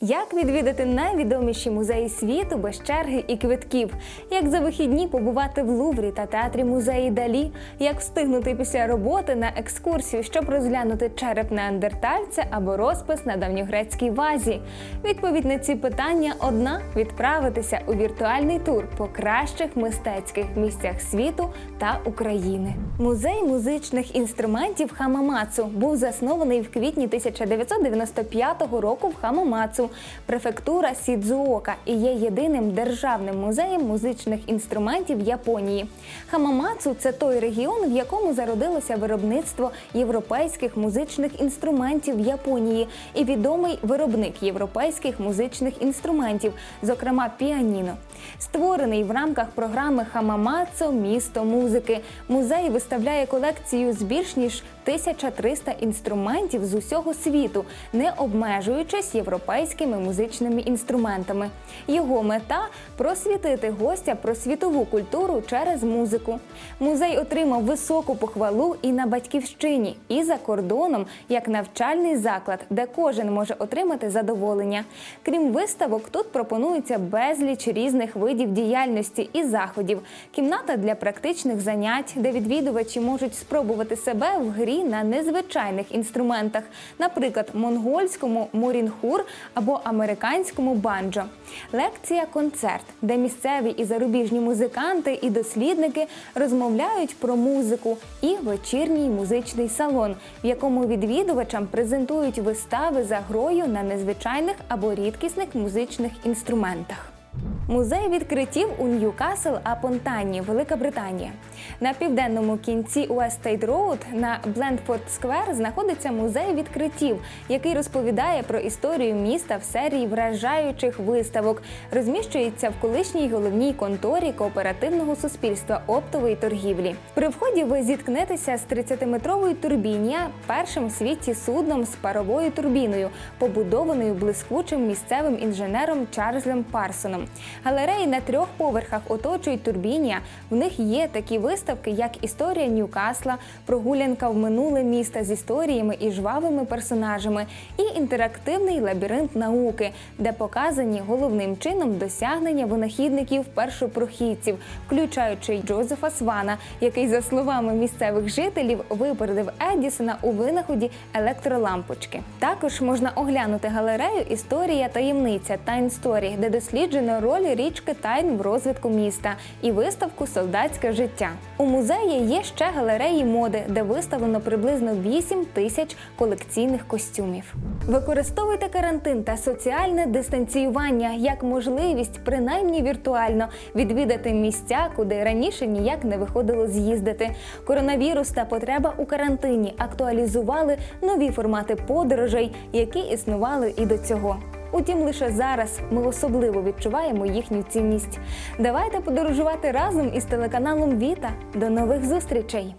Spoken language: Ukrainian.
Як відвідати найвідоміші музеї світу без черги і квитків? Як за вихідні побувати в Луврі та театрі музеї Далі? Як встигнути після роботи на екскурсію, щоб розглянути череп неандертальця або розпис на давньогрецькій вазі? Відповідь на ці питання одна: відправитися у віртуальний тур по кращих мистецьких місцях світу та України. Музей музичних інструментів Хамамацу був заснований в квітні 1995 року в Хамамацу, префектура Сідзуока, і є єдиним державним музеєм музичних інструментів Японії. Хамамацу це той регіон, в якому зародилося виробництво європейських музичних інструментів Японії і відомий виробник європейських музичних інструментів, зокрема піаніно. Створений в рамках програми Хамамацо Місто музики. Музей виставляє колекцію з більш ніж 1300 інструментів з усього світу, не обмежуючись європейськими музичними інструментами. Його мета просвітити гостя про світову культуру через музику. Музей отримав високу похвалу і на батьківщині, і за кордоном як навчальний заклад, де кожен може отримати задоволення. Крім виставок, тут пропонується безліч різних видів діяльності і заходів, кімната для практичних занять, де відвідувачі можуть спробувати себе в грі на незвичайних інструментах, наприклад, монгольському морінхур або американському банджо. Лекція концерт, де місцеві і зарубіжні музиканти і дослідники розмовляють про музику, і вечірній музичний салон, в якому відвідувачам презентують вистави за грою на незвичайних або рідкісних музичних інструментах. Музей відкриттів у Ньюкасл Апон-Тані, Велика Британія. На південному кінці Уестейд Роуд на Блендфорд Сквер знаходиться музей відкриттів, який розповідає про історію міста в серії вражаючих виставок. Розміщується в колишній головній конторі кооперативного суспільства оптової торгівлі. При вході ви зіткнетеся з 30-метровою турбінія, першим у світі судном з паровою турбіною, побудованою блискучим місцевим інженером Чарльзом Парсоном. Галереї на трьох поверхах оточують турбінія. В них є такі виставки, як історія Ньюкасла, прогулянка в минуле міста з історіями і жвавими персонажами, і інтерактивний лабіринт науки, де показані головним чином досягнення винахідників першопрохідців, включаючи Джозефа Свана, який, за словами місцевих жителів, випередив Едісона у винаході електролампочки. Також можна оглянути галерею Історія таємниця Тайн Сторі, де досліджено роль річки Тайн в розвитку міста і виставку Солдатське життя. У музеї є ще галереї моди, де виставлено приблизно 8 тисяч колекційних костюмів. Використовуйте карантин та соціальне дистанціювання як можливість, принаймні віртуально, відвідати місця, куди раніше ніяк не виходило з'їздити. Коронавірус та потреба у карантині актуалізували нові формати подорожей, які існували і до цього. Утім, лише зараз ми особливо відчуваємо їхню цінність. Давайте подорожувати разом із телеканалом Віта. До нових зустрічей!